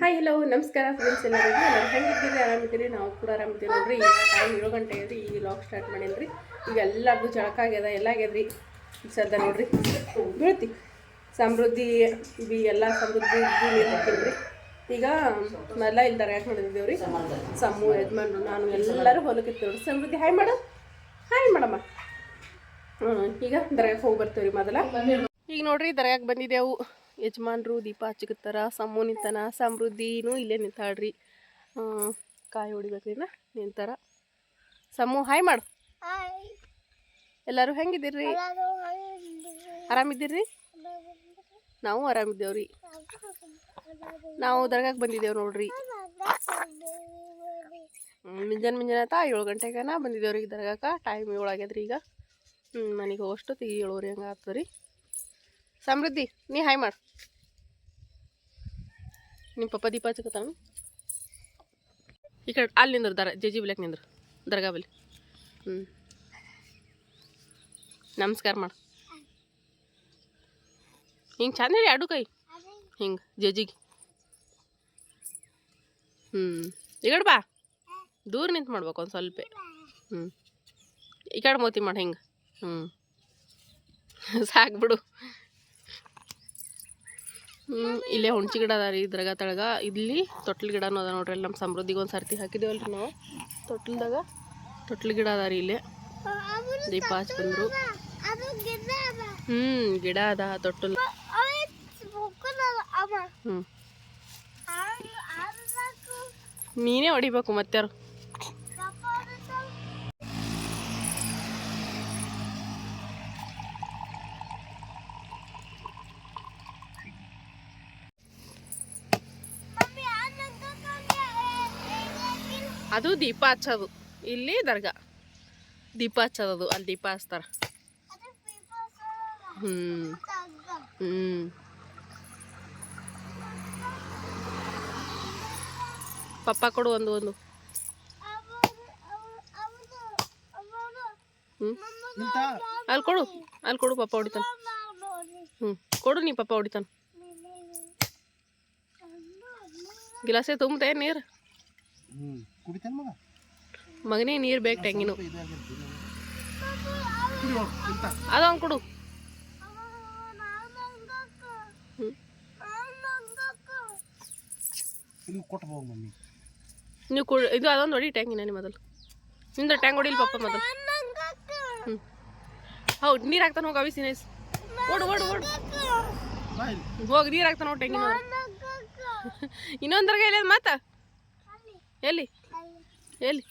Hi hello ನಮಸ್ಕಾರ friends ಎಲ್ಲರಿಗೂ. ನಾನು ಹೆಂಗಿದ್ದೀರಿ? ಆರಾಮಿದ್ದೀರಿ? ನಾವು ಕೂಡ ಆರಾಮಿದ್ದೀವಿ ನೋಡ್ರಿ. ಈಗ ಟೈಮ್ ಏಳು ಗಂಟೆ ಇದ್ರಿ ಈಗ ಲಾಗ್ ಸ್ಟಾರ್ಟ್ ಮಾಡೀನಿ ಈಗ ಎಲ್ಲರಿಗೂ ಜಳಕಾಗ್ಯದ ಎಲ್ಲ ಆಗ್ಯದ್ರಿ. ಸದ್ಯ ನೋಡ್ರಿ. ಬೀಳ್ತಿ. ಸಮೃದ್ಧಿ, ಬಿ ಎಲ್ಲ ಸಮೃದ್ಧಿ ನೀರು ಈಗ ಮೊದಲ ಇಲ್ದಾರ ಯಾಕೆ ಮಾಡಿದ್ದೇವ್ರಿ ಸಮ್ಮು ಯಜಮಾನ್ರು, ನಾನು ಎಲ್ಲರೂ ಹೊಲಕ್ಕೆ ನೋಡ್ರಿ. ಸಮೃದ್ಧಿ ಹಾಯ್ ಮೇಡಮ್ ಹಾಯ್ ಮೇಡಮ್ಮ ಹ್ಞೂ ಈಗ ದರ್ಗಾಕ್ಕೆ ಹೋಗಿ ಬರ್ತೀವ್ರಿ ಮೊದಲ. ಈಗ ನೋಡ್ರಿ ದರ್ಗಾಕ್ಕೆ ಬಂದಿದ್ದೆವು. ಯಜಮಾನ್ರು ದೀಪ ಹಚ್ಚಕತ್ತಾರ ಸಮ್ಮು ನಿಂತಾನ ಸಮೃದ್ಧಿನೂ ಇಲ್ಲೇ ನಿಂತಾಳ್ರಿ. ಕಾಯಿ ಹೊಡಿಬೇಕ್ರಿನ? ನಿಂತಾರ. ಸಮ್ಮು ಹಾಯ್ ಮಾಡು. ಎಲ್ಲರೂ ಹೆಂಗಿದ್ದೀರಿ? ಆರಾಮಿದ್ದೀರಿ? ನಾವು ಆರಾಮಿದ್ದೇವ್ರಿ. ನಾವು ದರ್ಗಾಕ್ಕೆ ಬಂದಿದ್ದೇವೆ ನೋಡ್ರಿ. ಮುಂಜಾನೆ ಮುಂಜಾನೆ ಆಯ್ತಾ? ಏಳು ಗಂಟೆಗನ ಬಂದಿದ್ದೇವ್ರಿ ಈಗ ದರ್ಗಾಕ. ಟೈಮ್ ಏಳು ಆಗ್ಯದ್ರಿ ಈಗ. ಹ್ಞೂ ಮನೆಗೆ ಹೋಗೋಷ್ಟೊತ್ತಿಗೆ ಏಳುವರೆ ಹಂಗೆ ಆಗ್ತದೆ ರೀ ಸಮೃದ್ಧಿ, ನೀ ಹಾಯ್ ಮಾಡು. ನಿಮ್ಮ ಪಪ್ಪ ದೀಪ ಹಚ್ಚಕತ್ತಾನ? ಈ ಕಡೆ ಅಲ್ಲಿ ನಿಂದ್ರು, ದರ ಜಜಿ ಬಿಲಕ್ ನಿಂದ್ರು, ದರ್ಗಾ ಬಲಿ ಹ್ಞೂ ನಮಸ್ಕಾರ ಮಾಡು. ಹಿಂಗೆ ಚಂದ ಹೇಳಿ ಅಡು ಕೈ. ಹಿಂಗೆ ಜಜಿಗೆ ಹ್ಞೂ ಈ ಕಡೆ ಬಾ. ದೂರ ನಿಂತು ಮಾಡ್ಬೇಕು ಒಂದು ಸ್ವಲ್ಪ. ಹ್ಞೂ ಈ ಕಡೆ ಮೋತಿ ಮಾಡಿ ಹಿಂಗೆ. ಹ್ಞೂ ಸಾಕು ಬಿಡು. ಇಲ್ಲೇ ಹುಣ್ಚಿ ಗಿಡ ಅದ ರೀ ಇದ್ರಾಗ ತಳಗ. ಇಲ್ಲಿ ತೊಟ್ಲು ಗಿಡನೂ ಅದ ನೋಡ್ರಿ ಅಲ್ಲಿ ನಮ್ಮ ಸಮೃದ್ಧಿಗೆ ಒಂದು ಸರ್ತಿ ಹಾಕಿದೇವಲ್ರಿ ನಾವು. ತೊಟ್ಲದಾಗ ತೊಟ್ಲು ಗಿಡ ಅದ ರೀ ಇಲ್ಲೇ. ದೀಪ ಹಚ್ಚಿ ಬಂದರು. ಹ್ಞೂ ಗಿಡ ಅದ ತೊಟ್ಟಲು ಹ್ಞೂ ನೀನೇ ಹೊಡಿಬೇಕು ಮತ್ತಾರು ಅದು ದೀಪ ಹಚ್ಚೋದು. ಇಲ್ಲಿ ದರ್ಗಾ. ದೀಪ ಹಚ್ಚೋದು ಅಲ್ಲಿ ದೀಪ ಹಚ್ತಾರ. ಹ್ಞೂ ಹ್ಞೂ ಪಪ್ಪ ಕೊಡು ಒಂದು ಒಂದು. ಹ್ಞೂ ಅಲ್ಲಿ ಕೊಡು ಅಲ್ಲಿ ಕೊಡು ಪಪ್ಪ ಹೊಡಿತಾನ. ಹ್ಞೂ ಕೊಡು ನೀ ಪಪ್ಪ ಹೊಡಿತಾನ. ಗಿಲಾಸೆ ತುಂಬತೆ ನೀರು. ಹ್ಮ್. ಕುಡಿತಾನ ಮಗ? ಮಗನೇ ನೀರು ಬೇಕು ತೆಂಗಿನ. ಅದೊಂದು ಕೊಡು ಮಮ್ಮಿ. ನೀವು ಕು ಇದು ಅದೊಂದು ಹೊಡಿ ಟ್ಯಾಂಗಿನ ನಿಮ್ಮ ಮೊದಲು. ನಿಂದ ಟ್ಯಾಂಗ್ ಹೊಡಿಲ್ ಪಪ್ಪ ಮೊದಲು. ಹ್ಞೂ ಹೌದು ನೀರು ಹಾಕ್ತಾನೆ ಹೋಗಿ ನೈಸ್. ಓಡು ಓಡು ಓಡು. ಹೋಗಿ ನೀರು ಹಾಕ್ತಾನೆ ಹೋಗಿ ಟ್ಯಾಂಗಿನ ಇನ್ನೊಂದ್ರಾಗ ಎಲ್ಲಿ ಮಾತಾ ಎಲ್ಲಿ? ಎಲ್ಲಿ?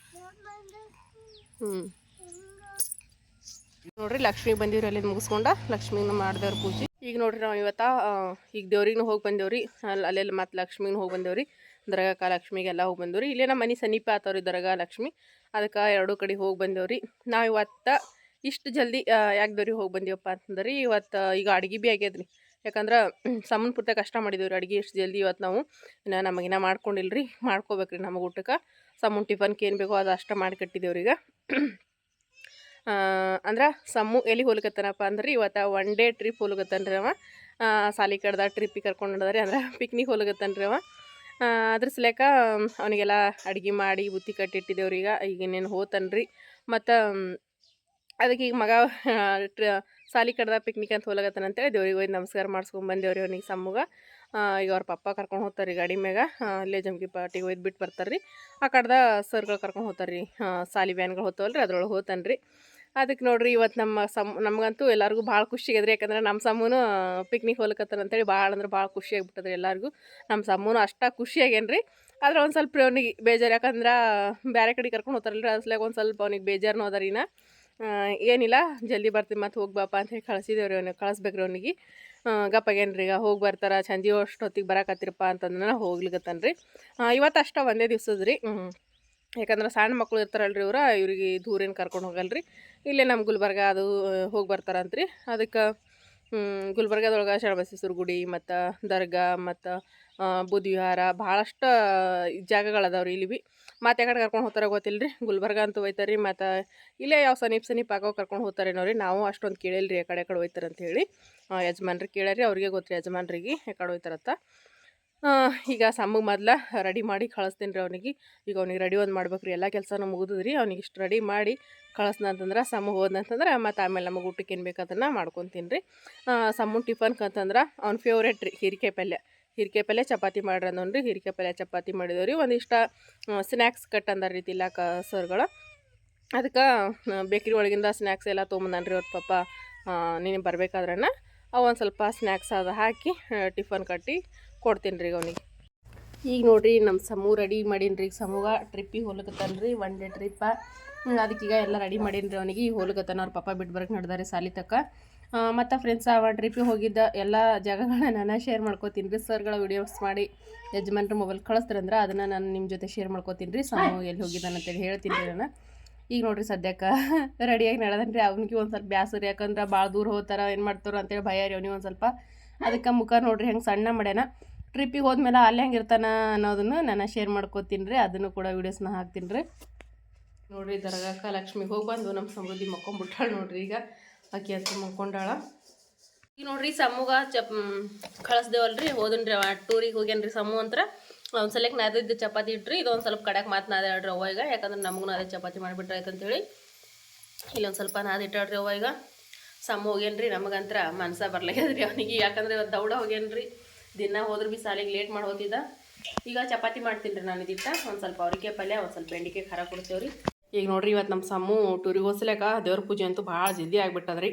ಹ್ಞೂ ನೋಡ್ರಿ ಲಕ್ಷ್ಮಿ ಬಂದಿವ್ರಿ ಅಲ್ಲಿ ಮುಗಿಸ್ಕೊಂಡ. ಲಕ್ಷ್ಮಿನ ಮಾಡ್ದೇವ್ರ ಪೂಜೆ. ಈಗ ನೋಡ್ರಿ ನಾವು ಇವತ್ತ ಈಗ ದೇವ್ರಿಗೂ ಹೋಗಿ ಬಂದೇವ್ರಿ. ಅಲ್ಲಿ ಅಲ್ಲೆಲ್ಲ ಮತ್ತು ಲಕ್ಷ್ಮಿಗೂ ಹೋಗಿ ಬಂದೇವ್ರಿ. ದರ್ಗಾಕ ಲಕ್ಷ್ಮಿಗೆಲ್ಲ ಹೋಗಿ ಬಂದೇವ್ರಿ. ಇಲ್ಲೇ ನಮ್ಮ ಮನೆ ಸಮೀಪ ಆತವ್ರಿ ದರ್ಗಾ ಲಕ್ಷ್ಮಿ. ಅದಕ್ಕೆ ಎರಡೂ ಕಡೆ ಹೋಗಿ ಬಂದೇವ್ರಿ. ನಾವು ಇವತ್ತು ಇಷ್ಟು ಜಲ್ದಿ ಯಾಕೆ ದೇವ್ರಿಗೆ ಹೋಗಿ ಬಂದೇವಪ್ಪ ಅಂತಂದ್ರೆ, ಇವತ್ತು ಈಗ ಅಡ್ಗೆ ಭೀ ಆಗ್ಯದ್ರಿ. ಯಾಕಂದ್ರೆ ಸಮನ್ ಕಷ್ಟ ಮಾಡಿದೇವ್ರಿ ಅಡ್ಗೆ. ಇಷ್ಟು ಜಲ್ದಿ ಇವತ್ತು ನಾವು ಇನ್ನು ನಮಗಿನ್ನ ಮಾಡ್ಕೊಂಡಿಲ್ರಿ. ಮಾಡ್ಕೋಬೇಕ್ರಿ ನಮಗೆ ಊಟಕ್ಕೆ. ಸಮ್ಮನ್ ಟಿಫನ್ಗೆ ಏನು ಬೇಕೋ ಅದು ಅಷ್ಟ ಮಾಡಿ ಕಟ್ಟಿದೇವ್ರಿ ಈಗ. ಅಂದ್ರೆ ಸಮ್ಮು ಎಲ್ಲಿ ಹೋಗ್ಲಿಕತ್ತಾನಪ್ಪ ಅಂದ್ರೆ ಇವತ್ತು ಒನ್ ಡೇ ಟ್ರಿಪ್ ಹೋಗ್ಲಿಕತ್ತಾನ್ರಿ ಅವ. ಆ, ಸಾಲಿ ಕಡ್ದ ಟ್ರಿಪ್ಪಿಗೆ ಕರ್ಕೊಂಡು ಅಂದ್ರೆ ಪಿಕ್ನಿಕ್ ಹೋಗ್ಲಿಕತ್ತಾನ್ರಿ ಅವ. ಆ, ಅದ್ರ ಸಲೇಕ ಅವನಿಗೆಲ್ಲ ಅಡ್ಗೆ ಮಾಡಿ ಬುತ್ತಿ ಕಟ್ಟಿಟ್ಟಿದ್ದೇವ್ರಿ ಈಗ ಇನ್ನೇನು ಹೋತನ್ರಿ. ಮತ್ತು ಅದಕ್ಕೆ ಈಗ ಮಗ ಸಾಲಿ ಕಡ್ದ ಪಿಕ್ನಿಕ್ ಅಂತ ಹೋಗ್ಲಕತ್ತಾನ ಅಂತೇಳಿ ದೇವ್ರಿಗೆ ಹೋಗಿ ನಮಸ್ಕಾರ ಮಾಡ್ಸ್ಕೊಂಡ್ ಬಂದೇವ್ರಿ ಅವ್ನಿಗೆ ಸಮ್ಮಗ ಈಗ ಅವ್ರ ಪಪ್ಪ ಕರ್ಕೊಂಡು ಹೋಗ್ತಾರೆ ರೀ ಗಾಡಿ ಮ್ಯಾಗ. ಅಲ್ಲೇ ಜಮ್ಗಿ ಪಾರ್ಟಿಗೆ ಒಯ್ದು ಬಿಟ್ಟು ಬರ್ತಾರೆ ರೀ ಆ ಕಡ್ದ ಸರ್ಗಳು ಕರ್ಕೊಂಡು ಹೋಗ್ತಾರೆ ರೀ ಸಾಲಿ ವ್ಯಾನ್ಗಳು ಹೋಗ್ತಾವಲ್ರಿ, ಅದ್ರೊಳಗೆ ಹೋಗ್ತಾನೆ ಅದಕ್ಕೆ ನೋಡ್ರಿ ಇವತ್ತು ನಮ್ಮ ಸಮ್, ನಮಗಂತೂ ಎಲ್ಲರಿಗೂ ಭಾಳ ಖುಷಿ ರೀ, ಯಾಕಂದ್ರೆ ನಮ್ಮ ಸಮ್ಮೂನು ಪಿಕ್ನಿಕ್ ಹೋಗ್ಲಕತ್ತಾನ ಅಂತೇಳಿ ಭಾಳ ಅಂದ್ರೆ ಭಾಳ ಖುಷಿ ಆಗ್ಬಿಟ್ಟದ್ರಿ ಎಲ್ಲರಿಗೂ. ನಮ್ಮ ಸಮ್ಮೂನು ಅಷ್ಟು ಖುಷಿ ಆಗ್ಯಾನ್ರಿ ಆದ್ರೆ ಒಂದು ಸ್ವಲ್ಪ ಅವ್ನಿಗೆ ಬೇಜಾರು, ಯಾಕಂದ್ರೆ ಬೇರೆ ಕಡೆ ಕರ್ಕೊಂಡು ಹೋಗ್ತಾರಲ್ರಿ ಅಸಲಾಗ ಒಂದು ಸ್ವಲ್ಪ ಅವ್ನಿಗೆ ಬೇಜಾರು ಅದ ರೀ ನಾ ಏನಿಲ್ಲ, ಜಲ್ದಿ ಬರ್ತೀವಿ ಮತ್ತು ಹೋಗಿ ಅಂತ ಹೇಳಿ ಕಳಿಸಿದೇವ್ರಿ ಅವ್ನಿಗೆ, ಕಳಿಸ್ಬೇಕ್ರಿ ಅವ್ನಿಗೆ. ಗಪ್ಪಾಗೇನ್ರಿ ಈಗ ಹೋಗಿ ಬರ್ತಾರ, ಸಂಜೆ ಅಷ್ಟೊತ್ತಿಗೆ ಬರಕತ್ತಿರಪ್ಪ ಅಂತಂದ್ರೆ ಹೋಗ್ಲಿಕತ್ತಾನ ರೀ ಇವತ್ತು ಅಷ್ಟ ಒಂದೇ ದಿವ್ಸದ ರೀ ಯಾಕಂದ್ರೆ ಸಣ್ಣ ಮಕ್ಳು ಇರ್ತಾರಲ್ರಿ ಇವ್ರು, ಇವ್ರಿಗೆ ದೂರೇನು ಕರ್ಕೊಂಡು ಕರ್ಕೊಂಡು ಹೋಗಲ್ರಿ. ಇಲ್ಲೇ ನಮ್ಮ ಗುಲ್ಬರ್ಗ ಅದು ಹೋಗಿ ಬರ್ತಾರಂತ್ರಿ. ಅದಕ್ಕೆ ಗುಲ್ಬರ್ಗದೊಳಗೆ ಶರಣಬಸೇಶ್ವರ ಗುಡಿ ಮತ್ತು ದರ್ಗಾ ಮತ್ತು ಬುದ್ಧವಿಹಾರ ಭಾಳಷ್ಟು ಜಾಗಗಳದಾವ್ರಿ ಇಲ್ಲಿ ಬಿ ಮತ್ತೆ ಯಾಕಡೆ ಕರ್ಕೊಂಡು ಹೋಗ್ತಾರ ಗೊತ್ತಿಲ್ಲ ರೀ ಗುಲ್ಬರ್ಗ ಅಂತೂ ಹೋಯ್ತಾರೆ ರೀ ಮತ್ತು ಇಲ್ಲೇ ಯಾವ ಸನೀಪ್ ಸಮೀಪ ಆಗೋ ಕರ್ಕೊಂಡು ಹೋಗ್ತಾರೇನೋ ರೀ ನಾವು ಅಷ್ಟೊಂದು ಕೇಳಿಲ್ಲ ರೀ ಯಾಕಡೆ ಕಡೆ ಅಂತ ಹೇಳಿ. ಯಜಮಾನ್ರಿಗೆ ಕೇಳ್ಯಾರಿ ಅವ್ರಿಗೆ ಗೊತ್ತು ರೀ ಯಜಮಾನ್ರಿಗೆ ಯಾಕಡೆ ಹೋಯ್ತಾರತ್ತ ಆ, ಈಗ ಸಮ್ಮಗೆ ಮೊದ್ಲ ರೆಡಿ ಮಾಡಿ ಕಳಿಸ್ತೀನಿ ರೀ ಅವನಿಗೆ. ಈಗ ಅವ್ನಿಗೆ ರೆಡಿ ಒಂದು ಮಾಡ್ಬೇಕು ರೀ ಎಲ್ಲ ಕೆಲಸನೂ ಮುಗಿದ್ರಿ ಅವ್ನಿಗೆ ಇಷ್ಟು ರೆಡಿ ಮಾಡಿ ಕಳಿಸ್ನ ಅಂತಂದ್ರೆ ಸಮ್ಮ ಹೋದಂತಂದ್ರೆ ಮತ್ತು ಆಮೇಲೆ ನಮಗೆ ಊಟಕ್ಕೆ ಏನು ಬೇಕು ಅದನ್ನು ಮಾಡ್ಕೊತೀನಿ ರೀ ಸಮ್ಮನ ಟಿಫನ್ಗೆ ಅಂತಂದ್ರೆ ಅವ್ನ ಫೇವ್ರೇಟ್ ರೀ ಹೀರಿಕಾಯಿ ಪಲ್ಯ. ಹೀರಿಕಾಯಿ ಪಲ್ಯ ಚಪಾತಿ ಮಾಡ್ರಿ ರೀ ಹೀರಿಕೆ ಪಲ್ಯ ಚಪಾತಿ ಮಾಡಿದವ್ರಿ ಒಂದಿಷ್ಟ ಸ್ನ್ಯಾಕ್ಸ್ ಕಟ್ ಅಂದಾರ ಇಲ್ಲ ಕ ಸರ್ಗಳು. ಅದಕ್ಕೆ ಬೇಕ್ರಿ ಒಳಗಿಂದ ಸ್ನ್ಯಾಕ್ಸ್ ಎಲ್ಲ ತೊಗೊಂಬಂದಾನ್ರಿ ಅವ್ರ ಪಾಪ. ನೀನು ಬರಬೇಕಾದ್ರನ್ನ ಅವೊಂದು ಸ್ವಲ್ಪ ಸ್ನ್ಯಾಕ್ಸ್ ಅದು ಹಾಕಿ ಟಿಫನ್ ಕಟ್ಟಿ ಕೊಡ್ತೀನಿ ರೀ ಅವನಿಗೆ. ಈಗ ನೋಡಿರಿ ನಮ್ಮ ಸಮೂ ರೆಡಿ ಮಾಡೀನಿ ರೀ ಸಮೂಗ ಟ್ರಿಪ್ಪಿಗೆ ಹೋಗ್ಲಕತ್ತಾನ ರೀ ಒನ್ ಡೇ ಟ್ರಿಪ್ಪ ಅದಕ್ಕೀಗ ಎಲ್ಲ ರೆಡಿ ಮಾಡೀನಿ ರೀ ಅವನಿಗೆ. ಈಗ ಹೋಲಕತ್ತಾನ ಅವ್ರ ಪಾಪ ಬಿಟ್ಟು ಬರಕ್ಕೆ ನಡೆದಾರೆ ಸಾಲಿ ತಕ್ಕ ಮತ್ತು ಫ್ರೆಂಡ್ಸ್ ಅವ ಟ್ರಿಪ್ಪಿಗೆ ಹೋಗಿದ್ದ ಎಲ್ಲ ಜಾಗಗಳನ್ನ ನಾನು ಶೇರ್ ಮಾಡ್ಕೋತೀನಿ ರೀ. ಸರ್ಗಳ ವೀಡಿಯೋಸ್ ಮಾಡಿ ಯಜಮಾನ್ರ ಮೊಬೈಲ್ ಕಳಿಸ್ತಾರಂದ್ರೆ ಅದನ್ನು ನಾನು ನಿಮ್ಮ ಜೊತೆ ಶೇರ್ ಮಾಡ್ಕೋತೀನಿ ರೀ. ಸಾಮು ಎಲ್ಲಿ ಹೋಗಿದ್ದಾನೆ ಅಂತೇಳಿ ಹೇಳ್ತೀನಿ ರೀ ನಾನು. ಈಗ ನೋಡ್ರಿ ಸದ್ಯಕ್ಕೆ ರೆಡಿಯಾಗಿ ನಡೆದನ್ ರೀ. ಅವ್ನಿಗೆ ಒಂದು ಸ್ವಲ್ಪ ಬ್ಯಾಸರಿ, ಯಾಕಂದ್ರೆ ಭಾಳ ದೂರ ಹೋಗ್ತಾರೆ, ಏನು ಮಾಡ್ತಾರೋ ಅಂತೇಳಿ ಭಯ ರೀ ಅವ್ನಿಗೆ ಒಂದು ಸ್ವಲ್ಪ. ಅದಕ್ಕೆ ಮುಖ ನೋಡ್ರಿ ಹೆಂಗೆ ಸಣ್ಣ ಮಾಡ್ಯಾನ. ಟ್ರಿಪ್ಪಿಗೆ ಹೋದ್ಮೇಲೆ ಅಲ್ಲಿ ಹೆಂಗೆ ಇರ್ತಾನ ಅನ್ನೋದನ್ನು ನಾನು ಶೇರ್ ಮಾಡ್ಕೋತೀನಿ ರೀ. ಅದನ್ನು ಕೂಡ ವೀಡಿಯೋಸ್ನ ಹಾಕ್ತೀನಿ ರೀ. ನೋಡಿರಿ ದರ್ಗಾಕ ಲಕ್ಷ್ಮಿಗೆ ಹೋಗಿ ಬಂದು ನಮ್ಮ ಸಮೃದ್ಧಿ ಮಕ್ಕೊಂಬಿಟ್ಟಾಳು ನೋಡಿರಿ ಈಗ. ಆಕಿ ಅಂತ ಮಕ್ಕೊಂಡಾಳ. ಈಗ ನೋಡ್ರಿ ಸಮ್ಮಗ ಚಪ್ ಕಳಿಸ್ದೇವಲ್ರಿ, ಹೋದನ್ರಿ ಟೂರಿಗೆ ಹೋಗ್ಯಾನ್ರಿ ಸಮ್ಮು ಅಂತ್ರ. ಒಂದು ಸಲಕ್ಕೆ ನಾದಿದ್ದು ಚಪಾತಿ ಇಟ್ರಿ ಇದೊಂದು ಸ್ವಲ್ಪ ಕಡೆಗೆ ಮಾತು ನಾದ್ಯಾಳ್ರಿ ಅವ್ವ ಈಗ. ಯಾಕಂದ್ರೆ ನಮಗೂ ನಾದೇ ಚಪಾತಿ ಮಾಡಿಬಿಟ್ರೆ ಆಯ್ತಂತೇಳಿ ಇಲ್ಲೊಂದು ಸ್ವಲ್ಪ ನಾದಿಟ್ಟಾಳ್ರಿ ಅವ್ವ ಈಗ. ಸಮ ಹೋಗ್ಯನ್ರಿ, ನಮಗಂತ್ರ ಮನ್ಸ ಬರ್ಲಾಗ್ಯದ್ರಿ ಅವನಿಗೆ. ಯಾಕಂದ್ರೆ ಇವತ್ತು ದೌಡ ಹೋಗ್ಯನ್ರಿ. ದಿನ ಹೋದ್ರೆ ಬಿ ಸಾಲಿಗೆ ಲೇಟ್ ಮಾಡಿ ಹೋತಿದ್ದ ಈಗ ಚಪಾತಿ ಮಾಡ್ತೀನಿ ರೀ ನಾನು ಇದಿಟ್ಟ. ಒಂದು ಸ್ವಲ್ಪ ಅವ್ರಿಕೆ ಪಲ್ಯ, ಒಂದು ಸ್ವಲ್ಪ ಬೆಂಡಿಕೆ ಖಾರ ಕೊಡ್ತೇವ್ರಿ. ಈಗ ನೋಡ್ರಿ ಇವತ್ತು ನಮ್ಮ ಸಮ್ಮು ಟೂರಿಗೆ ಹೋಗ್ಸಲೇಕ ದೇವ್ರ ಪೂಜೆ ಅಂತೂ ಭಾಳ ಜಲ್ದಿ ಆಗ್ಬಿಟ್ಟದ್ರಿ.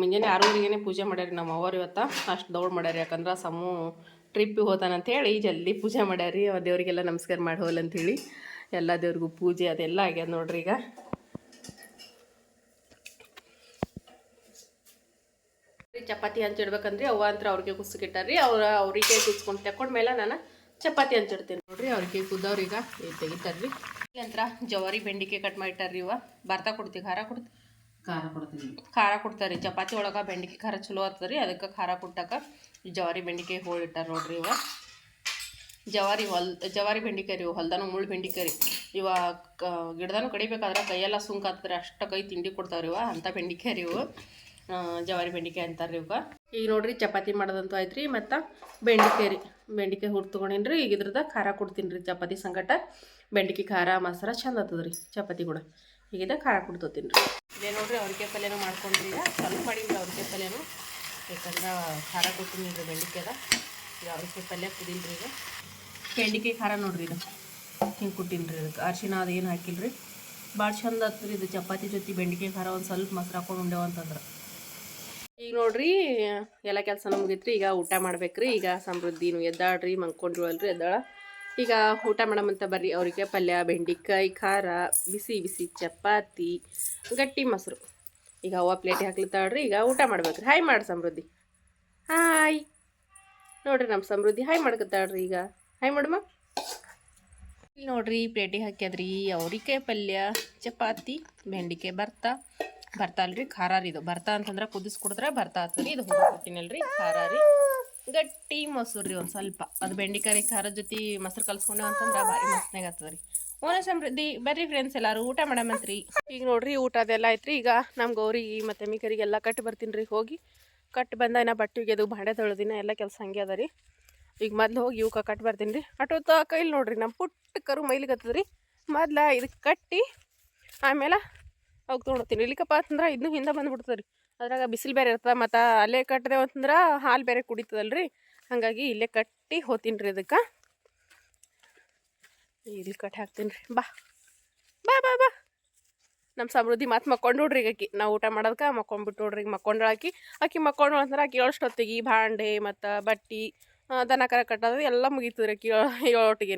ಮುಂಜಾನೆ ಆರೂವರೆಗೆ ಪೂಜೆ ಮಾಡ್ಯಾರಿ ನಮ್ಮ ಅವ್ವರು ಇವತ್ತು. ಅಷ್ಟು ದೌಡ್ ಮಾಡ್ಯಾರಿ ಯಾಕಂದ್ರೆ ಸಮ್ಮು ಟ್ರಿಪ್ಪಿಗೆ ಹೋತಾನಂತೇಳಿ ಜಲ್ದಿ ಪೂಜೆ ಮಾಡ್ಯಾರಿ ದೇವರಿಗೆಲ್ಲ ನಮಸ್ಕಾರ ಮಾಡಿ ಹೋಲಂತೇಳಿ ಎಲ್ಲ ದೇವ್ರಿಗೂ ಪೂಜೆ ಅದೆಲ್ಲ ಆಗ್ಯದ ನೋಡ್ರಿ ಈಗ. ಚಪಾತಿ ಹಂಚಿಡ್ಬೇಕಂದ್ರಿ, ಅವ್ವ ಅಂತ ಅವ್ರಿಗೆ ಕುಸ್ಕಿಟ್ಟಾರ್ರಿ ಅವ್ರ ಅವ್ರಿಗೆ ಕುಸ್ಕೊಂಡು ತಕೊಂಡ್ಮೇಲೆ ನಾನು ಚಪಾತಿ ಹಂಚಿಡ್ತೀನಿ ನೋಡ್ರಿ, ಅವ್ರಿಗೆ ಕುದ್ದವ್ರೀಗ ತೆಗಿತಾರ್ರಿ. ನಂತರ ಜವಾರಿ ಬೆಂಡಿಕೆ ಕಟ್ ಮಾಡಿಟ್ಟಾರ್ರಿ ಇವ. ಬರ್ತಾ ಕೊಡ್ತೀವಿ ಖಾರ ಕೊಡ್ತಿ ಖಾರ ಕೊಡ್ತೀವಿ. ಖಾರ ಕೊಡ್ತಾರೆ ಚಪಾತಿ ಒಳಗೆ ಬೆಂಡಿಕೆ ಖಾರ ಚಲೋ ಆಗ್ತದೆ ಅದಕ್ಕೆ ಖಾರ ಕೊಟ್ಟಾಕ ಜವಾರಿ ಬೆಂಡಿಕೆ ಹೋಳಿಟ್ಟಾರ ನೋಡ್ರಿ ಇವ. ಜವಾರಿ ಹೊಲ್ ಜವಾರಿ ಬೆಂಡಿಕಾಯಿ ರೀ ಇವು ಹೊಲ್ದಾನು ಮುಳ್ಳು ಬೆಂಡಿಕಾಯಿ ರೀ. ಇವ ಗಿಡದಾನು ಕಡಿಬೇಕಾದ್ರೆ ಕೈಯೆಲ್ಲ ಸುಂಕ ಆಗ್ತದೆ ಅಷ್ಟು ಕೈ ತಿಂಡಿ ಕೊಡ್ತಾವ್ರಿ ಇವ ಅಂಥ ಬೆಂಡಿಕಾಯಿ ರೀ ಇವು. ಜವಾರಿ ಬೆಂಡಿಕಾಯಿ ಅಂತಾರೆ ಇವಾಗ. ಈಗ ನೋಡ್ರಿ ಚಪಾತಿ ಮಾಡೋದಂತೂ ಆಯ್ತು ರೀ ಮತ್ತು ಬೆಂಡಿಕಾಯಿ ರೀ. ಬೆಂಡಿಕಾಯಿ ಹುರ್ ತೊಗೊಂಡೇನಿ ರೀ ಈಗ ಇದ್ರದ ಖಾರ ಕೊಡ್ತೀನಿ ರೀ ಚಪಾತಿ ಸಂಗಟ ಬೆಂಡಿಕಾಯಿ ಖಾರ ಮಸಾಲ ಚಂದ ಆಗ್ತದೆ ರೀ ಚಪಾತಿ ಕೂಡ. ಈಗಿದ ಖಾರ ಕೊಡ್ತೋತೀನಿ ರೀ ಇದೇ ನೋಡ್ರಿ ಅವ್ರಿಗೆ ಪಲ್ಯನೂ ಮಾಡ್ಕೊಂಡ್ರಿ ಸ್ವಲ್ಪ ಮಾಡಿ ಅವ್ರಿಗೆ ಪಲ್ಯನೂ. ಯಾಕಂದ್ರೆ ಖಾರ ಕೊಡ್ತೀನಿ ರೀ ಬೆಂಡಿಕಾಯ್ದ. ಈಗ ಅವ್ರಿಗೆ ಪಲ್ಯ ಕುದೀನಿ ರೀ ಈಗ. ಬೆಂಡಿಕಾಯಿ ಖಾರ ನೋಡ್ರಿ ಇದು. ಹಿಂಗೆ ಕೊಟ್ಟೀನಿ ರೀ ಅದಕ್ಕೆ ಅರ್ಶಿನ ಅದೇನು ಏನು ಹಾಕಿಲ್ಲ ರೀ ಭಾಳ ಚಂದ ಆಗ್ತದೆ ಇದು ಚಪಾತಿ ಜೊತೆ ಬೆಂಡಿಕಾಯಿ ಖಾರ ಒಂದು ಸ್ವಲ್ಪ ಮೊಸರು ಹಾಕೊಂಡು ಉಂಡೇವು ಅಂತಂದ್ರೆ. ಈಗ ನೋಡ್ರಿ, ಎಲ್ಲ ಕೆಲಸ ಮುಗೀತ್ರಿ, ಈಗ ಊಟ ಮಾಡ್ಬೇಕ್ರಿ, ಈಗ ಸಮೃದ್ಧಿನು ಎದ್ದಾಳ್ರಿ ಮಂಕೊಂಡ್ರು ಅಲ್ರಿ ಎದ್ದಾಳ. ಈಗ ಊಟ ಮಾಡಮಂತ ಬರ್ರಿ, ಅವರಿಗೆ ಪಲ್ಯ, ಬೆಂಡಿಕಾಯಿ, ಖಾರ, ಬಿಸಿ ಬಿಸಿ ಚಪಾತಿ, ಗಟ್ಟಿ ಮೊಸರು. ಈಗ ಅವ್ವ ಪ್ಲೇಟಿಗೆ ಹಾಕ್ಲತ್ತಾಳ್ರಿ, ಈಗ ಊಟ ಮಾಡ್ಬೇಕ್ರಿ. ಹಾಯ್ ಮಾಡಿ ಸಮೃದ್ಧಿ. ಹಾಯ್ ನೋಡ್ರಿ ನಮ್ಮ ಸಮೃದ್ಧಿ ಹಾಯ್ ಮಾಡ್ಕೊತಾಳ್ರಿ ಈಗ. ಹಾಯ್ ಮಾಡಮ್ಮ ಇಲ್ಲಿ ನೋಡ್ರಿ ಪ್ಲೇಟಿಗೆ ಹಾಕ್ಯದ್ರಿ ಅವ್ರಿಕಾಯಿ ಪಲ್ಯ, ಚಪಾತಿ, ಬೆಂಡಿಕಾಯಿ, ಭರ್ತಾ. ಭರ್ತಾ ಅಲ್ರಿ ಖಾರ ರೀ ಇದು. ಬರ್ತಾ ಅಂತಂದ್ರೆ ಕುದಿಸ್ಕೊಡಿದ್ರೆ ಬರ್ತಾ ಆಗ್ತದೆ ಇದು ಹೋಗ್ಕೊಡ್ತೀನಲ್ರಿ ಖಾರ ರೀ. ಗಟ್ಟಿ ಮೊಸರು ರೀ ಒಂದು ಸ್ವಲ್ಪ. ಅದು ಬೆಂಡಿಕಾಯಿ ಖಾರ ಜೊತೆ ಮೊಸರು ಕಲ್ಸ್ಕೊಂಡೆ ಅಂತಂದ್ರೆ ಭಾರಿ ಮಸ್ತ್ನಾಗ ರೀ ಓನ ಸಮೃದ್ಧಿ ಬರ್ರಿ ಫ್ರೆಂಡ್ಸ್ ಎಲ್ಲರೂ. ಊಟ ಮಾಡಮಂತ್ರಿ ಈಗ ನೋಡ್ರಿ, ಊಟ ಅದೆಲ್ಲ ಐತ್ರಿ ಈಗ ನಮ್ಮ ಗೌರಿಗೆ ಮತ್ತು ಮಿಕರಿಗೆಲ್ಲ ಕಟ್ಟಿ ಬರ್ತೀನಿ ರೀ ಹೋಗಿ. ಕಟ್ ಬಂದ ಇನ್ನ ಬಟ್ಟೆ ಒಗೆದು, ಭಾಂಡೆ ತೊಳೆದಿನ ಎಲ್ಲ ಕೆಲಸ ಹಂಗೆ ಅದ ರೀ. ಈಗ ಮೊದ್ಲು ಹೋಗಿ ಇವಕ್ಕೆ ಕಟ್ ಬರ್ತೀನಿ ರೀ ಅಟೋತ ಕೈಲಿ ನೋಡ್ರಿ ನಮ್ಮ ಪುಟ್ಟ ಕರು ಮೈಲಿಗತ್ತದ ರೀ ಮೊದ್ಲ ಇದಕ್ಕೆ ಕಟ್ಟಿ, ಆಮೇಲೆ ಅವಾಗ ಹೋಗ್ತೀನಿ ಇಲ್ಲಿಕಪ್ಪ ಅಂತಂದ್ರೆ ಇದನ್ನು ಹಿಂದೆ ಬಂದ್ಬಿಡ್ತದೆ ರೀ ಅದ್ರಾಗ ಬಿಸಿಲು ಬೇರೆ ಇರ್ತದೆ, ಮತ್ತು ಅಲ್ಲೇ ಕಟ್ಟಿದೆವು ಅಂತಂದ್ರೆ ಹಾಲು ಬೇರೆ ಕುಡಿತದಲ್ರಿ. ಹಾಗಾಗಿ ಇಲ್ಲೇ ಕಟ್ಟಿ ಹೋತೀನಿ ರೀ ಅದಕ್ಕೆ ಇಲ್ಲಿ ಕಟ್ಟಿ ಹಾಕ್ತೀನಿ ರೀ ಬಾ. ಬಾ ಬಾ ಬಾ. ನಮ್ಮ ಸಮೃದ್ಧಿ ಮತ್ತೆ ಮಕ್ಕೊಂಡು ನೋಡ್ರಿ ಈಗ ಆಕಿ. ನಾವು ಊಟ ಮಾಡೋದಕ್ಕೆ ಮಕ್ಕೊಂಡ್ಬಿಟ್ಟು ನೋಡ್ರಿ, ಈಗ ಮಕ್ಕೊಂಡ್ರು ಆಕಿ. ಆಕಿ ಮಕ್ಕೊಂಡು ಅಂದ್ರೆ ಆಕಿ ಏಳಷ್ಟೊತ್ತಿಗೆ ಭಾಂಡೆ ಮತ್ತು ಬಟ್ಟೆ ದನ ಕರ ಕಟ್ಟೋದು ಎಲ್ಲ ಮುಗೀತದೆ ರೀ ಆಕಿ ಏಳೊಟ್ಟಿಗೆ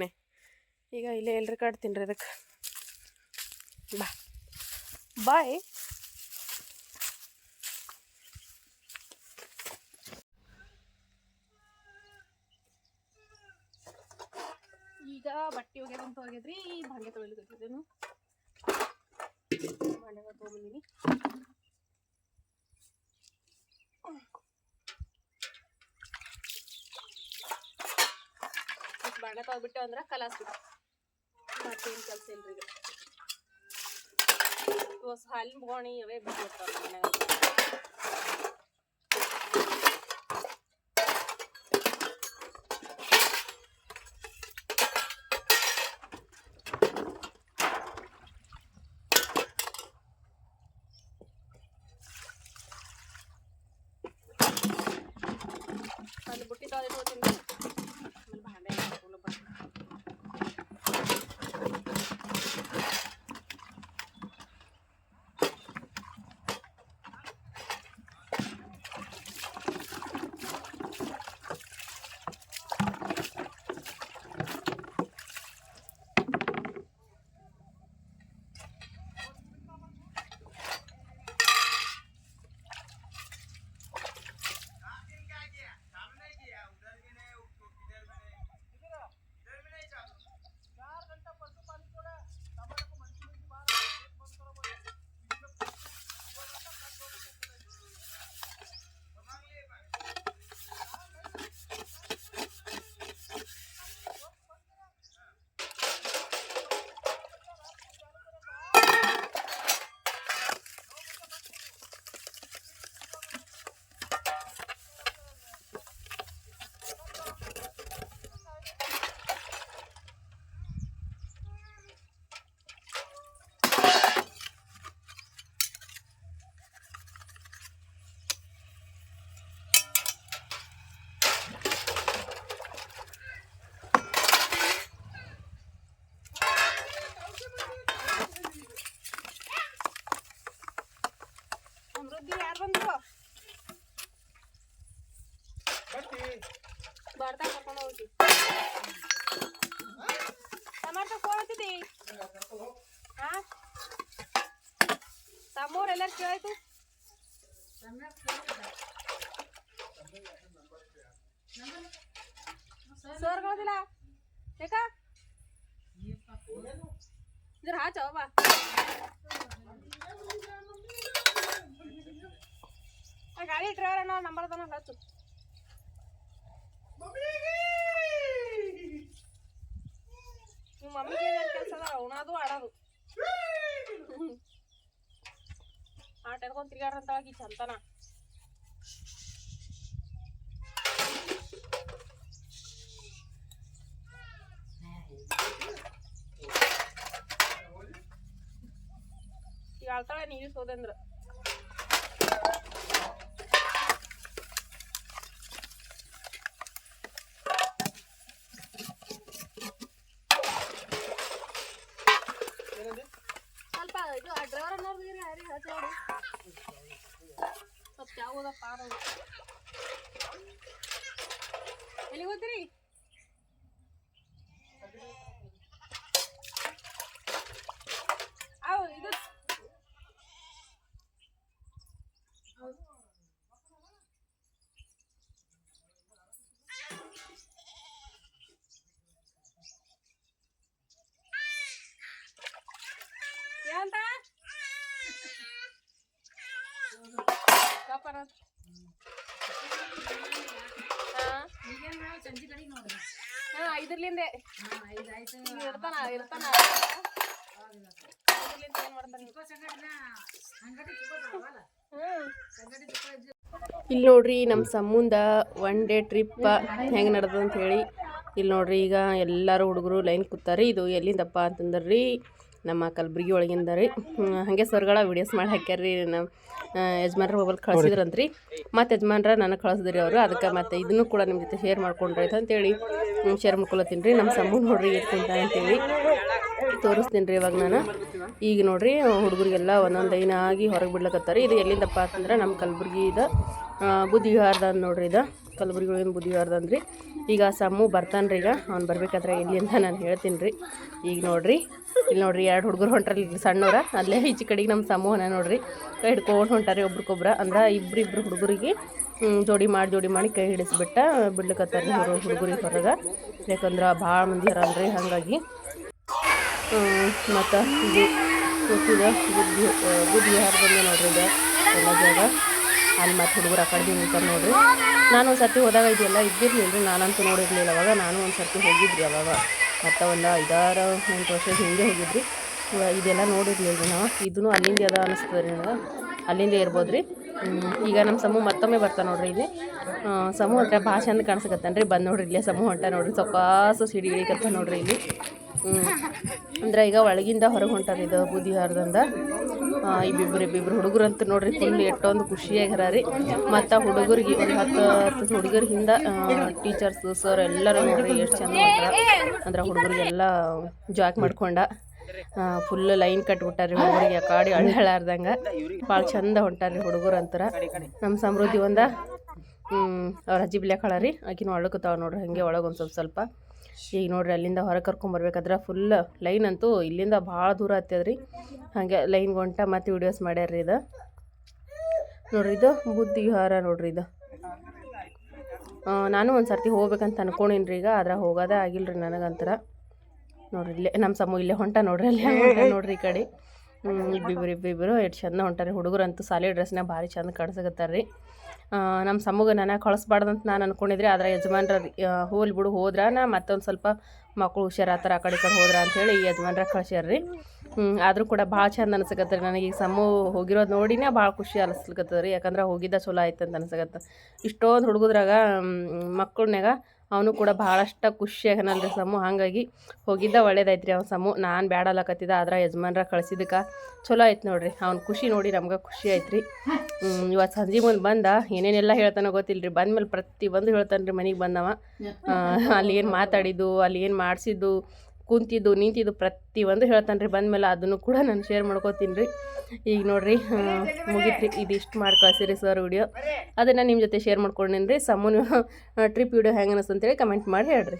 ಈಗ ಇಲ್ಲೇ ಎಲ್ಲರೂ ಕಟ್ತೀನಿ ರೀ ಅದಕ್ಕೆ ಬಾ. ಬಾಯ್. ಈಗ ಬಟ್ಟೆ ಒಗ್ಯೋದಂತ ಹೋಗ್ಯದ್ರಿ ಭಾಂಡೆ ತೊಳಿಲಿಕತ್ತಿದ್ದೇನು ಭಾಂಡೆ ತೊಗೊಂಬಂದಿನಿ ಭಾಂಡೆ ತೊಗೊಬಿಟ್ಟು ಅಂದ್ರೆ ಕಲಾಸ್ಬಿಟ್ಟು. ಮತ್ತೇನು ಕೆಲಸ ಇಲ್ರಿ ಈಗ ಇವತ್ತು ಹಾಲಿನ ಬೋಣಿ ಅವೇ ಬರ್ತಾ ಕರ್ಕೊಂಡು ಹೋಗಿ ಟಮಾಟೊ ಕೊಡ್ತಿದ್ದಿ ಹಾ ತಮ್ಮವ್ರು ಎಲ್ಲರೂ ಕೇಳಾಯ್ತು ಸರ್ಗಳದಿಲ್ಲ ಯಾಕ ಇದ್ರ ಹಾಚವ ಬಾ ಆ ಗಾಡಿ ಡ್ರೈವರ್ ನಾವು ನಂಬರ್ ತನ ಹಚ್ಚು ನಿಮ್ಮ ಮಮ್ಮಿಗೆ ಏನೇನು ಕೆಲಸ ಅದ ಉಣೋದು ಆಡೋದು ಆಟ ಹಿಡ್ಕೊಂಡು ತಿರ್ಗಾಡ್ರಂತ ಆಗಿ ಚಂತನ ಈಗ ಆಳ್ತಾಳೆ para. Aliwag diri. ಹಾ ಇದ್ರಲಿಂದೆ ಇರ್ತಾನ ಇರ್ತಾನ. ಇದ್ರಲಿಂದ ಏನ್ ಮಾಡ್ತಾನ ಇಲ್ಲಿ ನೋಡ್ರಿ ನಮ್ಮ ಸಂಬಂಧ ಒನ್ ಡೇ ಟ್ರಿಪ್ ಹೆಂಗೆ ನಡೆದ ಅಂತ ಹೇಳಿ. ಇಲ್ಲಿ ನೋಡ್ರಿ ಈಗ ಎಲ್ಲರೂ ಹುಡುಗರು ಲೈನ್ ಕೂತಾರೆ ಇದು ಎಲ್ಲಿಂದಪ್ಪ ಅಂತಂದ್ರೆ. ರೀ ನಮ್ಮ ಕಲಬುರ್ಗಿ ಒಳಗಿಂದ ರೀ. ಹಾಗೆ ಸರ್ಗಳ ವಿಡಿಯೋಸ್ ಮಾಡಿ ಹಾಕ್ಯಾರ್ರಿ ನಮ್ಮ ಯಜಮಾನ್ರ ಮೊಬೈಲ್ ಕಳ್ಸಿದ್ರಂತ್ರಿ. ಮತ್ತು ಯಜಮಾನ್ರ ನನಗೆ ಕಳ್ಸಿದ್ರಿ ಅವರು, ಅದಕ್ಕೆ ಮತ್ತು ಇದನ್ನು ಕೂಡ ನಿಮ್ಮ ಜೊತೆ ಶೇರ್ ಮಾಡ್ಕೊಂಡ್ರಿ ಅಂತೇಳಿ ಶೇರ್ ಮಾಡ್ಕೊಳತ್ತೀನಿ ರೀ. ನಮ್ಮ ಸಮೂಹ ನೋಡ್ರಿ ಇಟ್ಕೊಂತ ಅಂತೇಳಿ ತೋರಿಸ್ತೀನಿ ರೀ ಇವಾಗ ನಾನು. ಈಗ ನೋಡ್ರಿ, ಹುಡುಗರಿಗೆಲ್ಲ ಒಂದೊಂದು ಲೈನ್ ಆಗಿ ಹೊರಗೆ ಬಿಡ್ಲಕತ್ತಾರೆ. ಇದು ಎಲ್ಲಿಂದಪ್ಪ ಅಂತಂದ್ರೆ ನಮ್ಮ ಕಲಬುರ್ಗಿದ ಬುದ್ಧಿ ವಿಹಾರದ ನೋಡ್ರಿ ಇದು. ಕಲಬುರ್ಗಿ ಒಳಗಿನ ಬುದ್ಧಿವಾರದ ಅಂದ್ರಿ ಈಗ ಸಮ್ಮು ಬರ್ತಾನೆ ರೀ ಈಗ. ಅವ್ನು ಬರ್ಬೇಕಾದ್ರೆ ಇಲ್ಲಿ ಅಂತ ನಾನು ಹೇಳ್ತೀನಿ ರೀ. ಈಗ ನೋಡ್ರಿ. ಇಲ್ಲಿ ನೋಡ್ರಿ ಎರಡು ಹುಡುಗರು ಹೊಂಟ್ರಲ್ಲಿ ಇಲ್ಲಿ ಸಣ್ಣವ್ರ. ಅಲ್ಲೇ ಈಚೆ ಕಡೆಗೆ ನಮ್ಮ ಸಮೂಹನ ನೋಡ್ರಿ. ಕೈ ಹಿಡ್ಕೊಂಡು ಹೊಂಟಾರಿ ಒಬ್ರಿಗೊಬ್ರ ಅಂದ್ರೆ ಇಬ್ಬರಿಬ್ರು ಹುಡುಗರಿಗೆ ಜೋಡಿ ಮಾಡಿ ಜೋಡಿ ಮಾಡಿ ಕೈ ಹಿಡಿಸ್ಬಿಟ್ಟ ಬಿಡ್ಲಿಕ್ಕತ್ತಾರ ಹೊರ ಹುಡುಗರಿಗೆ ಹೊರಗೆ. ಯಾಕಂದ್ರೆ ಭಾಳ ಮಂದಿ ಅಲ್ರಿ ಹಾಗಾಗಿ. ಮತ್ತು ಇದು ಬುದ್ಧಿ ಬುದ್ಧಿ ನೋಡ್ರಿ ಇದು. ಎಲ್ಲ ಜಾಗ. ಅಲ್ಲಿ ಮತ್ತೆ ಹುಡುಗರು ಆ ಕಡೆ ನಿಂತಾರೆ ನೋಡ್ರಿ. ನಾನು ಒಂದು ಸರ್ತಿ ಹೋದಾಗ ಇದೆಲ್ಲ ಇದ್ದಿರಲಿಲ್ಲ ನಾನಂತೂ ನೋಡಿರಲಿಲ್ಲ. ಅವಾಗ ನಾನು ಒಂದು ಸರ್ತಿ ಹೋಗಿದ್ರಿ ಅವಾಗ. ಮತ್ತು ಒಂದು ಐದಾರು ಎಂಟು ವರ್ಷ ಹಿಂಗೆ ಹೋಗಿದ್ರಿ. ಇದೆಲ್ಲ ನೋಡಿರ್ಲಿಲ್ಲ ರೀ ನಾವು. ಇದೂ ಅಲ್ಲಿಂದ ಅದ ಅನಿಸ್ತದೆ ರೀ ನನಗೆ ಅಲ್ಲಿಂದ ಇರ್ಬೋದು ರೀ ಈಗ ನಮ್ಮ ಸಮೂಹ ಮತ್ತೊಮ್ಮೆ ಬರ್ತಾ ನೋಡ್ರಿ ಇಲ್ಲಿ. ಸಮೂಹ ಹತ್ರ ಭಾಳ ಚಂದ ಕಾಣಿಸ್ಕತ್ತಾನ ರೀ ಬಂದು ನೋಡ್ರಿ ಇಲ್ಲೇ ಸಮೂಹ ಹೊಂಟ ನೋಡ್ರಿ. ಸೊಕ್ಕಾಸು ಸಿಡಿ ಇಳಿಕತ್ತ ನೋಡ್ರಿ ಇಲ್ಲಿ. ಅಂದ್ರೆ ಈಗ ಒಳಗಿಂದ ಹೊರಗೆ ಹೊಂಟಾರ ಇದು ಬುದ್ಧಿ ಹಾರದಂದ ಇಬ್ಬಿಬ್ರು ಇಬ್ಬಿಬ್ರು ಹುಡುಗರು ಅಂತ ನೋಡ್ರಿ ಫುಲ್ ಎಷ್ಟೊಂದು ಖುಷಿಯಾಗಿರಾರಿ. ರೀ ಮತ್ತು ಹುಡುಗರಿಗೆ ಒಂದು ಹತ್ತು ಹತ್ತು ಹುಡುಗರ ಹಿಂದ ಟೀಚರ್ಸ್ ಸರ್ ಎಲ್ಲರೂ ನೋಡ್ರಿ ಎಷ್ಟು ಚಂದ ಅಂದ್ರೆ ಹುಡುಗರಿಗೆಲ್ಲ ಜಾಕ್ ಮಾಡ್ಕೊಂಡ ಫುಲ್ ಲೈನ್ ಕಟ್ಬಿಟ್ಟಾರಿ ಹುಡುಗರಿಗೆ, ಕಾಡಿ ಅಳ್ಳಾಡ್ದಂಗೆ ಭಾಳ ಚಂದ ಹೊಂಟಾರಿ ಹುಡುಗರು ಅಂತಾರ. ನಮ್ಮ ಸಮೃದ್ಧಿ ಒಂದ ಅವ್ರ ಅಜ್ಜಿ ಬಿಲ್ಯಾಕಳ ರೀ ಆಕಿನೂ ಅಳಕತ್ತಾವ ನೋಡ್ರಿ, ಹಾಗೆ ಒಳಗೆ ಒಂದು ಸ್ವಲ್ಪ ಸ್ವಲ್ಪ. ಈಗ ನೋಡ್ರಿ ಅಲ್ಲಿಂದ ಹೊರಗೆ ಕರ್ಕೊಂಬರ್ಬೇಕಾದ್ರೆ ಫುಲ್ ಲೈನ್ ಅಂತೂ ಇಲ್ಲಿಂದ ಭಾಳ ದೂರ ಹತ್ತದ್ರಿ ಹಾಗೆ ಲೈನ್ ಹೊಂಟ ಮತ್ತೆ ವಿಡಿಯೋಸ್ ಮಾಡ್ಯಾರ್ರಿ ಇದು. ನೋಡ್ರಿ ಇದು ಬುದ್ಧಿ ವಿಹಾರ ನೋಡ್ರಿ ಇದು. ನಾನು ಒಂದು ಸರ್ತಿ ಹೋಗ್ಬೇಕಂತ ಅನ್ಕೊಂಡೀನಿ ಈಗ, ಆದ್ರೆ ಹೋಗೋದೇ ಆಗಿಲ್ಲ ರೀ ನನಗಂತರ. ನೋಡ್ರಿ ಇಲ್ಲೇ ನಮ್ಮ ಸಮ ಇಲ್ಲೇ ಹೊಂಟ ನೋಡ್ರಿ, ಅಲ್ಲಿ ನೋಡ್ರಿ ಈ ಕಡೆ. ಇಬ್ಬಿಬ್ರು ಇಬ್ಬಿಬ್ರು, ಎಷ್ಟು ಚಂದ ಹೊಂಟಾರಿ ಹುಡುಗರಂತೂ ಸಾಲಿ ಡ್ರೆಸ್ನಾಗ ಭಾರಿ ಚಂದ ಕಾಣಿಸಕತ್ತಾರ ರೀ ನಮ್ಮ ಸಮ್ಮಗ ನನಗೆ ಕಳಿಸ್ಬಾರ್ದಂತ ನಾನು ಅಂದ್ಕೊಂಡಿದ್ರೆ ಆದ್ರೆ ಯಜಮಾನ್ರ ಹೋಲ್ ಬಿಡು ಹೋದ್ರ ನಾ ಮತ್ತೊಂದು ಸ್ವಲ್ಪ ಮಕ್ಕಳು ಹುಷಾರಾತಾರ ಆ ಕಡೆ ಕಡೆ ಹೋದ್ರ ಅಂತೇಳಿ ಯಜಮಾನ್ರ ಕಳ್ಸ್ಯಾರ್ರಿ. ಆದರೂ ಕೂಡ ಭಾಳ ಚಂದ ರೀ ನನಗೆ. ಈಗ ಸಮ್ಮು ಹೋಗಿರೋದು ನೋಡಿನೇ ಭಾಳ ಖುಷಿ ಅನಿಸ್ಲಿಕತ್ತದ ರೀ ಯಾಕಂದ್ರೆ ಹೋಗಿದ್ದ ಚಲೋ ಆಯ್ತು ಅಂತ ಅನ್ಸಕತ್ತೆ. ಇಷ್ಟೊಂದು ಹುಡುಗದ್ರಾಗ ಮಕ್ಕಳನ್ಯಾಗ ಅವನು ಕೂಡ ಭಾಳಷ್ಟು ಖುಷಿಯಾಗನಲ್ಲ ಸಮೂಹ ಹಾಗಾಗಿ ಹೋಗಿದ್ದ ಒಳ್ಳೇದಾಯ್ತು ರೀ ಅವ್ನ ಸಮ್ಮು. ನಾನು ಬ್ಯಾಡಲ್ಲಕತ್ತಿದ್ದ ಆದ್ರೆ ಯಜಮಾನ್ರ ಕಳ್ಸಿದ್ದಕ್ಕೆ ಚಲೋ ಆಯ್ತು ನೋಡ್ರಿ. ಅವ್ನ ಖುಷಿ ನೋಡಿ ನಮ್ಗೆ ಖುಷಿ ಆಯ್ತು ರೀ ಇವತ್ತು ಸಂಜೆ ಮುಂದೆ ಬಂದ ಏನೇನೆಲ್ಲ ಹೇಳ್ತಾನೋ ಗೊತ್ತಿಲ್ರಿ. ಬಂದ ಬಂದ್ಮೇಲೆ ಪ್ರತಿ ಒಂದು ಹೇಳ್ತಾನೆ ರೀ ಮನೆಗೆ ಬಂದವ. ಅಲ್ಲಿ ಏನು ಮಾತಾಡಿದ್ದು ಅಲ್ಲಿ ಏನು ಮಾಡಿಸಿದ್ದು ಕುಂತಿದ್ದು ನಿಂತಿದ್ದು ಪ್ರತಿಯೊಂದು ಹೇಳ್ತಾನೆ ರೀ ಬಂದಮೇಲೆ ಅದನ್ನು ಕೂಡ ನಾನು ಶೇರ್ ಮಾಡ್ಕೋತೀನಿ ರೀ ಈಗ ನೋಡ್ರಿ ಮುಗಿತ್ರಿ. ಇದಿಷ್ಟು ಮಾಡಿ ಕಳಿಸಿರಿ ಸರ್ ವಿಡಿಯೋ ಅದನ್ನು ನಿಮ್ಮ ಜೊತೆ ಶೇರ್ ಮಾಡ್ಕೊಂಡೇನಿ ರೀ ಸಮೂನು ಟ್ರಿಪ್ ವಿಡಿಯೋ ಹೆಂಗೆ ಅನಿಸ್ತಂತೇಳಿ ಕಮೆಂಟ್ ಮಾಡಿ ಹೇಳ್ರಿ.